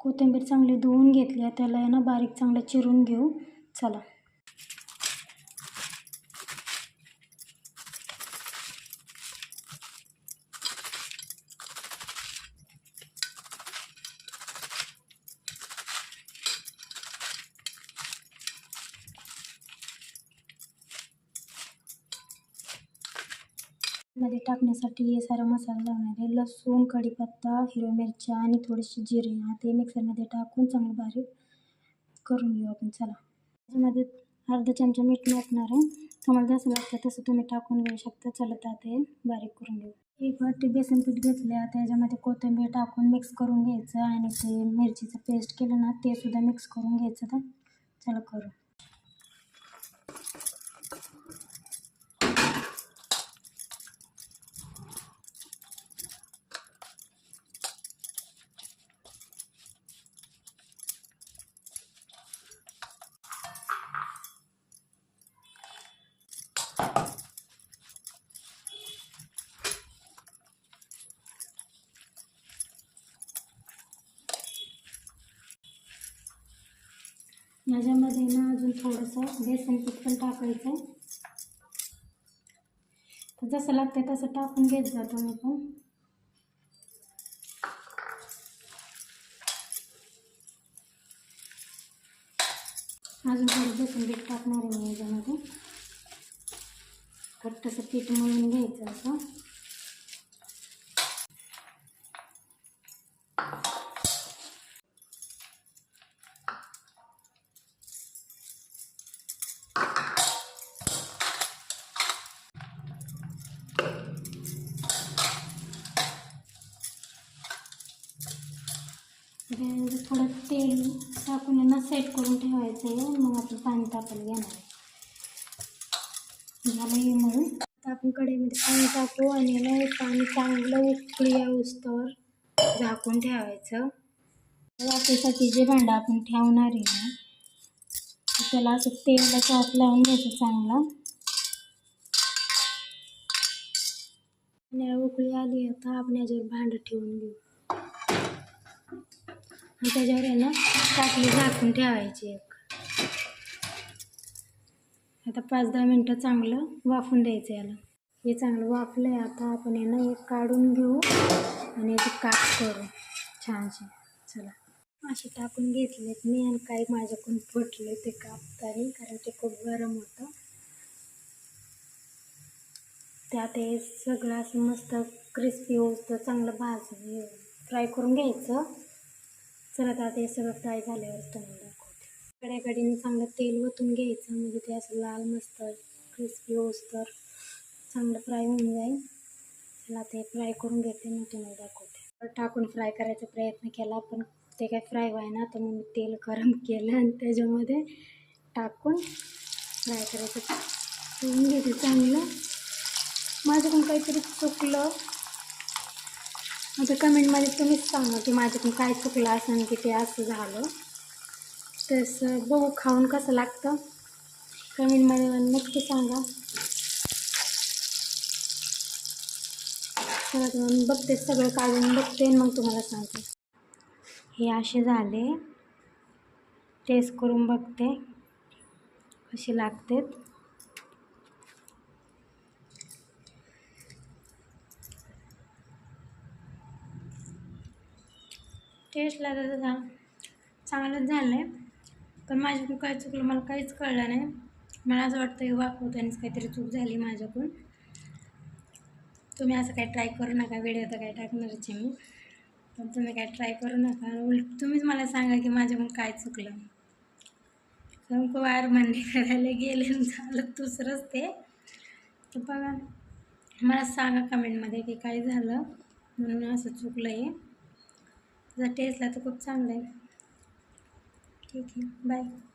कोथिंबीर चांगली धुवून घेतली आहे. त्याला आहे ना बारीक चांगलं चिरून घेऊ. चला. मध्ये टाकण्यासाठी हे सारा मसाला लावणार आहे लसूण कढीपत्ता हिरव्या मिरच्या आणि थोडीशी जिरे ते मिक्सरमध्ये टाकून चांगलं बारीक करून घेऊ आपण. चला. त्याच्यामध्ये अर्धा चमचा मीठ टाकणार आहे. तुम्हाला जसं लागतं तसं तुम्ही टाकून घेऊ शकता. चला आता ते बारीक करून घेऊ. एक वाटी बेसन पीठ घेतले आता त्याच्यामध्ये कोथिंबीर टाकून मिक्स करून घ्यायचं आणि ते मिरचीचं पेस्ट केलं ना ते सुद्धा मिक्स करून घ्यायचं तर चला करू. याच्यामध्ये ना अजून थोडंसं बेसन पीठ पण टाकायचं. आहे तर जसं लागतं तसं टाकून घेत जातो मी पण. अजून थोडं बेसन पीठ टाकणार आहे मी याच्यामध्ये. घट्टसं पीठ मळून घ्यायचं असं. थोडं तेल टाकून यांना सेट करून ठेवायचं आहे मग आपण पाणी तापायला घेणार आहे. झालं हे म्हणून आता आपण कढईमध्ये पाणी टाकू आणि याला हे पाणी चांगलं उकळी तर झाकून ठेवायचं. वाफेसाठी जे भांडं आपण ठेवणार आहे ना त्याला असं तेलला चॉप लावून घ्यायचं चांगलं. आणि उकळी आली आता आपण याच्यावर भांडं ठेवून घेऊ. आणि त्याच्यावर आहे ना टाकली झाकून ठेवायची एक. आता पाच दहा मिनटं चांगलं वाफून द्यायचं याला. हे चांगलं वाफलं आहे आता आपण हे ना एक काढून घेऊ आणि याची काप करू छानशी. चला. असे टाकून घेतलेत मी आणि काही माझ्याकडून फुटले ते कापताना कारण ते खूप गरम होतं. त्यात हे सगळं असं मस्त क्रिस्पी होतं चांगलं भाज फ्राय करून घ्यायचं. चला आता हे सगळं फ्राय झाल्यावर तुम्हाला दाखवते. कड्याकडीने चांगलं तेल ओतून घ्यायचं म्हणजे ते असं लाल मस्त क्रिस्पी होस तर चांगलं फ्राय होऊन जाईल. चला ते फ्राय करून घेते मग तुम्हाला दाखवते. टाकून फ्राय करायचा प्रयत्न केला पण ते काय फ्राय व्हाय ना तर मग मी तेल गरम केलं आणि त्याच्यामध्ये टाकून फ्राय करायचं. करून घेते चांगलं. माझं पण काहीतरी चुकलं. आता कमेंटमध्ये तुम्हीच सांगा की माझ्याकडून काय चुकलं असेल की ते असं झालं. तसं बघू खाऊन कसं लागतं. कमेंटमध्ये नक्की सांगा. सगळं बघते सगळं काढून बघते आणि मग तुम्हाला सांगते. हे असे झाले. टेस्ट करून बघते कसे लागतात. टेस्टला तर जा चांगलंच झालं आहे पण माझ्याकडून काय चुकलं मला काहीच कळलं नाही. मला असं वाटतं की वापरतानाच काहीतरी चूक झाली माझ्याकडून. तुम्ही असं काही ट्राय करू नका व्हिडिओ तर काय टाकणारच आहे मी. पण तुम्ही काय ट्राय करू नका. उलट तुम्हीच मला सांगा की माझ्याकडून काय चुकलं. कारण वार मान्य करायला गेले झालं दुसरंच ते. तर बघा. मला सांगा कमेंटमध्ये की काय झालं. म्हणून असं चुकलं आहे जर टेस्टला तर खूप चांगलं आहे. ठीक आहे बाय